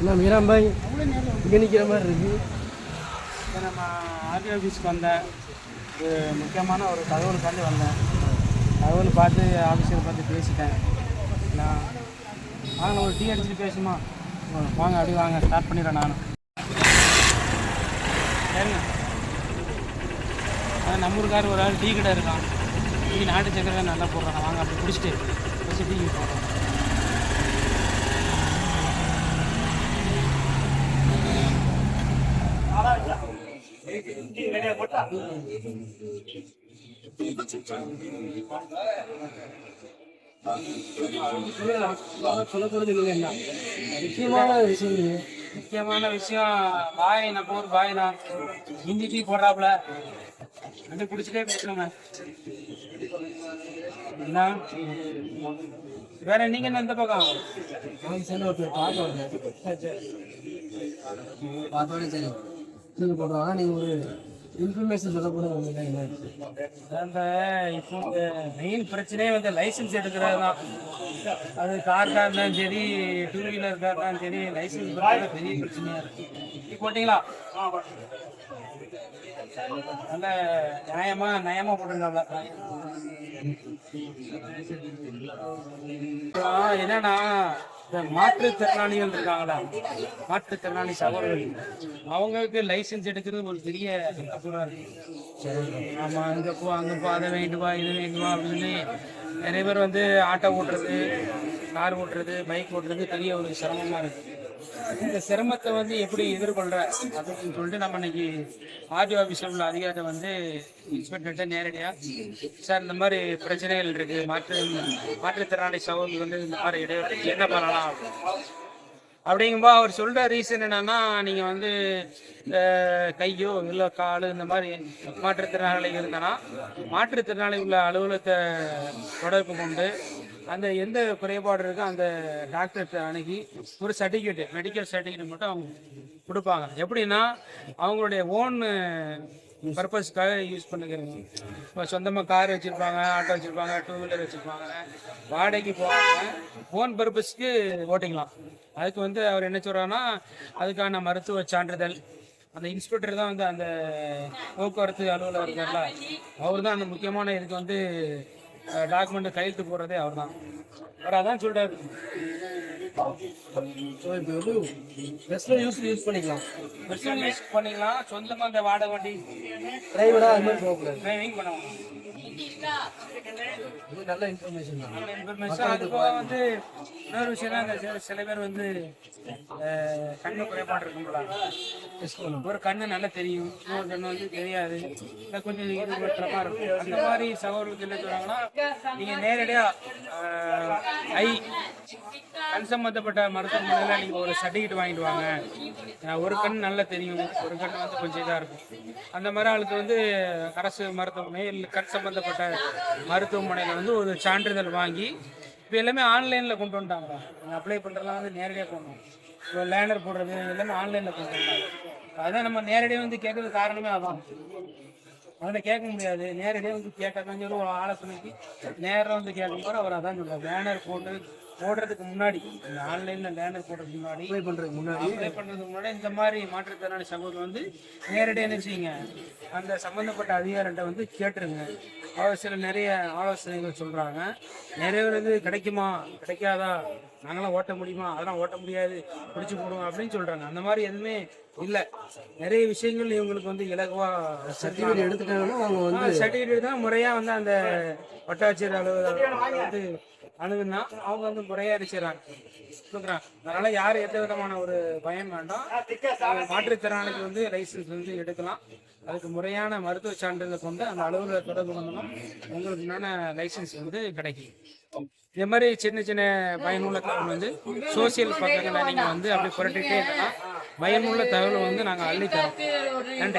என்ன மீராம்பாய் இங்கே நிற்கிற மாதிரி இருக்கு. இப்போ நம்ம ஆர்டி ஆஃபீஸ்க்கு வந்தேன். ஒரு முக்கியமான ஒரு தகவலுக்காண்டி வந்தேன். தகவல் பார்த்து ஆஃபீஸர் பார்த்து பேசிட்டேன். நான் வாங்க ஒரு டீ அடிச்சுட்டு பேசுமா? வாங்க அப்படி வாங்க ஸ்டார்ட் பண்ணிடுறேன் நானும் சரிங்க அதான் நம்ம ஊருக்கார் ஒரு ஆள் டீ கடை இருக்கான். டீ நாட்டு சக்கரை நல்லா போடுறாங்க. வாங்க அப்படி குடிச்சிட்டு குடிச்சு டீ போடுறோம் சொல்ல போகிறது இல்லை என்ன முக்கியமான விஷயம் முக்கியமான விஷயம் பாய் நம்ம ஊர் பாய் தான் ஹிந்தி டீ போடுறாப்புல. அப்படி குடிச்சிட்டே பேசுறோங்க என்ன? வேற நீங்க என்ன இந்த பக்கம்? பார்க்க வந்தேன் பார்த்தோடனே நீங்கள் இது நீங்கள் ஒரு இன்ஃபர்மேஷன் சொல்ல என்ன அந்த இப்போ மெயின் பிரச்சனையே வந்து லைசன்ஸ் எடுக்கிறது தான் அது காருக்காக இருந்தாலும் சரி டூ வீலர் இருந்தாலும் சரி லைசன்ஸ் பெரிய பிரச்சனையாக இருக்கு. போட்டிங்களா? நல்ல நியாயமா நியாயமா போட்டிருக்காங்க என்னன்னா இந்த மாற்றுத்திறனாளிகள் இருக்காங்களா மாற்றுத்திறனாளி சகோதரர்கள். அவங்களுக்கு லைசன்ஸ் எடுக்கிறது ஒரு பெரிய ஆமாம் அங்கே ஆமா அங்க போ அங்க போ அதை வேண்டு வா இது வேண்டுவா அப்படின்னு நிறைய பேர் வந்து ஆட்டோ ஓட்டுறது கார் ஓட்டுறது பைக் ஓட்டுறது பெரிய ஒரு சிரமமா இருக்கு இந்த சிரமத்தை வந்து எப்படி எதிர்கொள்ற அப்படின்னு சொல்லிட்டு நம்ம இன்னைக்கு ஆர்டி ஆஃபீஸில் உள்ள அதிகாரத்தை வந்து இன்ஸ்பெக்டர்கிட்ட நேரடியாக சார் இந்த மாதிரி பிரச்சனைகள் இருக்கு மாற்று மாற்றுத்திறனாளி சகோதரர்கள் வந்து இந்த மாதிரி இடைவெளி என்ன பண்ணலாம் அப்படிங்கும்போது அவர் சொல்ற ரீசன் என்னன்னா நீங்க வந்து இந்த கையோ இல்லை காலு இந்த மாதிரி மாற்றுத்திறனாளி இருந்தனா மாற்றுத்திறனாளி உள்ள அலுவலகத்தை தொடர்பு கொண்டு அந்த எந்த குறைபாடு இருக்கோ அந்த டாக்டர்கிட்ட அணுகி ஒரு சர்டிஃபிகேட் மெடிக்கல் சர்டிஃபிகேட் மட்டும் அவங்க கொடுப்பாங்க. எப்படின்னா அவங்களுடைய ஓன் பர்பஸ்க்காக யூஸ் பண்ணிக்கிறாங்க இப்போ சொந்தமாக கார் வச்சுருப்பாங்க ஆட்டோ வச்சுருப்பாங்க டூ வீலர் வச்சுருப்பாங்க. வாடகைக்கு போவாங்க ஃபோன் பர்பஸ்க்கு ஓட்டிக்கலாம். அதுக்கு வந்து அவர் என்ன சொல்கிறாங்கன்னா அதுக்கான மருத்துவ சான்றிதழ். அந்த இன்ஸ்பெக்டர் தான் வந்து அந்த போக்குவரத்து அலுவலர் இருக்கார்ல அவர் தான் அந்த முக்கியமான இதுக்கு வந்து டாக்குமெண்ட் கையெழுத்து போடுறதே அவர் தான் அவர் அதான் சொல்கிறார் ஸோ இப்போ வந்து பெஸ்ட்டில் யூஸ் யூஸ் பண்ணிக்கலாம் பெஸ்ட்டில் யூஸ் பண்ணிக்கலாம் சொந்தமாக இந்த வாடகை வண்டி டிரைவராக அது மாதிரி போகக்கூடாது டிரைவிங் பண்ணலாம் இது நல்ல இன்ஃபர்மேஷன் தான் இன்ஃபர்மேஷன் அது போக வந்து இன்னொரு விஷயம் தான் சில- சில பேர் வந்து கண்ணு குறைபாடு இருக்கும்ல ஒரு கண்ணு நல்லா தெரியும் இன்னொரு கண்ணு வந்து தெரியாது இல்லை கொஞ்சம் இது இருக்கும் அந்த மாதிரி சகோதரர்கள் என்ன சொல்கிறாங்கன்னா நீங்கள் நேரடியாக ஐ கண் சம்பந்தப்பட்ட மருத்துவமனையில் நீங்கள் ஒரு சர்டிஃபிகேட் வாங்கிட்டு வாங்க. ஒரு கண் நல்லா தெரியும். ஒரு கண் வந்து கொஞ்சம் இதாக இருக்கும். அந்த மாதிரி ஆளுக்கு வந்து அரசு மருத்துவமனை இல்லை கண் சம்பந்தப்பட்ட மருத்துவமனையில் வந்து ஒரு சான்றிதழ் வாங்கி இப்போ எல்லாமே ஆன்லைனில் கொண்டு வந்துட்டாங்க அப்ளை பண்ணுறதுலாம் வந்து நேரடியாக கொண்டு வந்தோம் இப்போ லேனர் போடுறது எல்லாமே ஆன்லைனில் கொண்டு வந்தாங்க அதான் நம்ம நேரடியாக வந்து கேட்கறது காரணமே அதான். அதில் கேட்க முடியாது. நேரடியாக வந்து கேட்டாங்க ஒரு ஆலோசனைக்கு நேராக வந்து கேட்கும் போது அவர் அதான் சொல்லுவார் பேனர் போட்டு போடுறதுக்கு முன்னாடி இந்த ஆன்லைனில் பேனர் போடுறதுக்கு முன்னாடி அப்ளை பண்ணுறதுக்கு முன்னாடி. அப்ளை பண்ணுறதுக்கு முன்னாடி இந்த மாதிரி மாற்றுத்திறனாளி சகோதரர் வந்து நேரடியாக என்ன செய்யுங்க அந்த சம்மந்தப்பட்ட அதிகாரிகிட்ட வந்து கேட்டுருங்க. அவர் சில நிறைய ஆலோசனைகள் சொல்கிறாங்க நிறைய பேர் வந்து கிடைக்குமா? கிடைக்காதா? நாங்களாம் ஓட்ட முடியுமா? அதெல்லாம் ஓட்ட முடியாது. பிடிச்சி போடுவோம் அப்படின்னு சொல்கிறாங்க அந்த மாதிரி எதுவுமே இல்லை. நிறைய விஷயங்கள் இவங்களுக்கு வந்து இலகுவாக சர்டிஃபிகேட் எடுத்துட்டாங்கன்னா அவங்க வந்து சர்டிஃபிகேட் தான் முறையாக வந்து அந்த வட்டாட்சியர் அலுவலகம் வந்து அணுகுனா அவங்க வந்து முறையாக அடிச்சிடறாங்க. கொடுக்குறாங்க அதனால யாரும் எந்த விதமான ஒரு பயம் வேண்டாம். மாற்றுத்திறனாளிக்கு வந்து லைசன்ஸ் வந்து எடுக்கலாம். அதுக்கு முறையான மருத்துவ சான்றிதழ் கொண்டு அந்த அலுவலக தொடர்பு கொண்டோம்னா உங்களுக்கு உண்டான லைசன்ஸ் வந்து கிடைக்கும். இதே மாதிரி சின்ன சின்ன பயனுள்ள தகவல் வந்து சோசியல் பக்கங்களை நீங்கள் வந்து அப்படி புரட்டிட்டே இருந்தனா பயனுள்ள தகவல் வந்து நாங்கள் அள்ளித்தரோம். நன்றி.